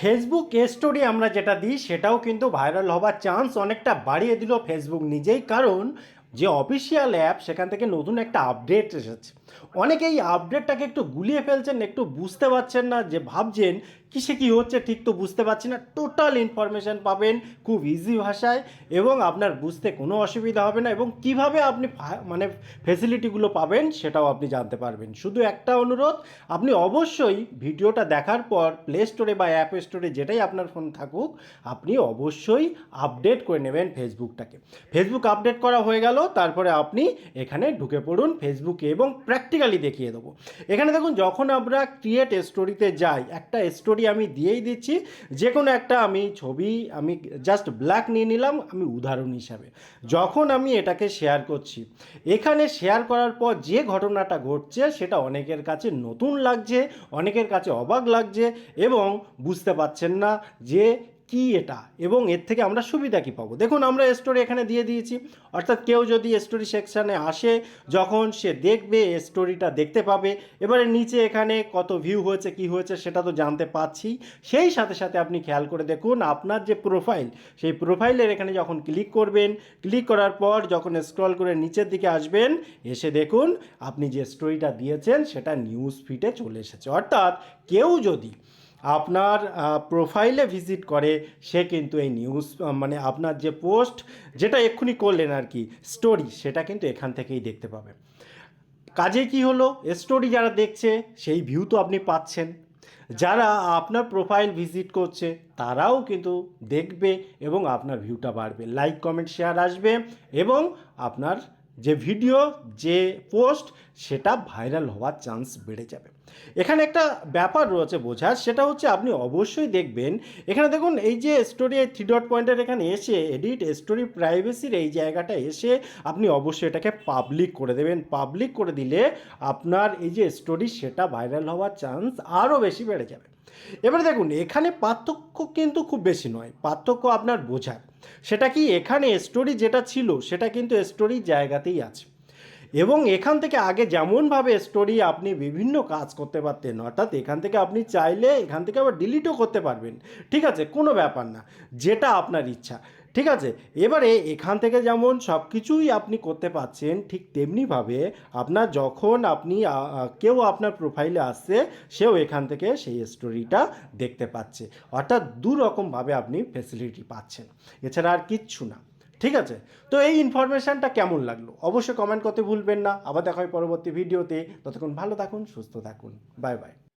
Facebook story আমরা যেটা দিই, সেটাও কিন্তু ভাইরাল হবার চান্স অনেকটা বাড়িয়ে দিল ফেসবুক নিজেই। কারণ, যে অফিসিয়াল অ্যাপ সেখান থেকে নতুন একটা আপডেট এসেছে। অনেকে এই আপডেটটাকে একটু গুলিয়ে ফেলছেন, একটু বুঝতে পারছেন না যে ভাবছেন কিসে কী হচ্ছে, ঠিক তো বুঝতে পারছি না। টোটাল ইনফরমেশান পাবেন খুব ইজি ভাষায় এবং আপনার বুঝতে কোনো অসুবিধা হবে না এবং কীভাবে আপনি মানে ফেসিলিটিগুলো পাবেন সেটাও আপনি জানতে পারবেন। শুধু একটা অনুরোধ, আপনি অবশ্যই ভিডিওটা দেখার পর প্লে স্টোরে বা অ্যাপ স্টোরে যেটাই আপনার ফোন থাকুক, আপনি অবশ্যই আপডেট করে নেবেন ফেসবুকটাকে ফেসবুক আপডেট করা হয়ে গেল, তারপরে আপনি এখানে ঢুকে পড়ুন ফেসবুকে এবং প্র্যাকটিক্যালি দেখিয়ে দেবো। এখানে দেখুন, যখন আমরা ক্রিয়েট স্টোরিতে যাই, একটা স্টোরি আমি দিয়েই দিচ্ছি যে কোনো একটা আমি ছবি, আমি জাস্ট ব্ল্যাক নিয়ে নিলাম, আমি উদাহরণ হিসাবে। যখন আমি এটাকে শেয়ার করছি, এখানে শেয়ার করার পর যে ঘটনাটা ঘটছে, সেটা অনেকের কাছে নতুন লাগছে, অনেকের কাছে অবাক লাগছে, এবং বুঝতে পারছেন না যে কি এটা? এবং এর থেকে আমরা সুবিধা কি পাবো? দেখুন, আমরা স্টোরি এখানে দিয়ে দিয়েছি। অর্থাৎ কেউ যদি স্টোরি সেকশানে আসে, যখন সে দেখবে স্টোরিটা দেখতে পাবে, এবারে নিচে এখানে কত ভিউ হয়েছে, কি হয়েছে, সেটা তো জানতে পাচ্ছি। সেই সাথে সাথে আপনি খেয়াল করে দেখুন, আপনার যে প্রোফাইল সেই প্রোফাইলের এখানে যখন ক্লিক করবেন ক্লিক করার পর যখন স্ক্রল করে নিচের দিকে আসবেন, এসে দেখুন, আপনি যে স্টোরিটা দিয়েছেন, সেটা নিউজ ফিডে চলে এসেছে। অর্থাৎ কেউ যদি আপনার প্রোফাইলে ভিজিট করে, সে কিন্তু এই নিউজ মানে আপনার যে পোস্ট যেটা এক্ষুনি করলেন আর কি স্টোরি সেটা কিন্তু এখান থেকেই দেখতে পাবে। কাজে কি হলো? স্টোরি যারা দেখছে, সেই ভিউ তো আপনি পাচ্ছেন। যারা আপনার প্রোফাইল ভিজিট করছে, তারাও কিন্তু দেখবে এবং আপনার ভিউটা বাড়বে। লাইক কমেন্ট শেয়ার আসবে এবং আপনার যে ভিডিও, যে পোস্ট, সেটা ভাইরাল হওয়ার চান্স বেড়ে যাবে। এখানে একটা ব্যাপার রয়েছে বোঝার, সেটা হচ্ছে আপনি অবশ্যই দেখবেন, এখানে দেখুন এই যে স্টোরি থ্রি ডট পয়েন্টের এখানে এসে এডিট স্টোরি প্রাইভেসির এই জায়গাটা এসে আপনি অবশ্যই এটাকে পাবলিক করে দেবেন। পাবলিক করে দিলে আপনার এই যে স্টোরি সেটা ভাইরাল হওয়ার চান্স আরও বেশি বেড়ে যাবে। এবারে দেখুন, এখানে পার্থক্য কিন্তু খুব বেশি নয়। পার্থক্য আপনার বোঝার। সেটা কি এখানে স্টোরি যেটা ছিল, সেটা কিন্তু স্টোরির জায়গাতেই আছে। এবং এখান থেকে আগে যেমনভাবে স্টোরি আপনি বিভিন্ন কাজ করতে পারতেন, অর্থাৎ এখান থেকে আপনি চাইলে এখান থেকে আবার ডিলিটও করতে পারবেন, ঠিক আছে? কোনো ব্যাপার না। যেটা আপনার ইচ্ছা। ঠিক আছে? এবারে এখান থেকে যেমন সব কিছুই আপনি করতে পারছেন, ঠিক তেমনিভাবে আপনার যখন আপনি কেউ আপনার প্রোফাইলে আসছে, সেও এখান থেকে সেই স্টোরিটা দেখতে পাচ্ছে। অর্থাৎ দুরকমভাবে আপনি ফেসিলিটি পাচ্ছেন। এছাড়া আর কিচ্ছু না। ঠিক আছে? তো এই ইনফরমেশানটা কেমন লাগল? অবশ্যই কমেন্ট করতে ভুলবেন না। আবার দেখা হয় পরবর্তী ভিডিওতে ততক্ষণ ভালো থাকুন, সুস্থ থাকুন। Bye bye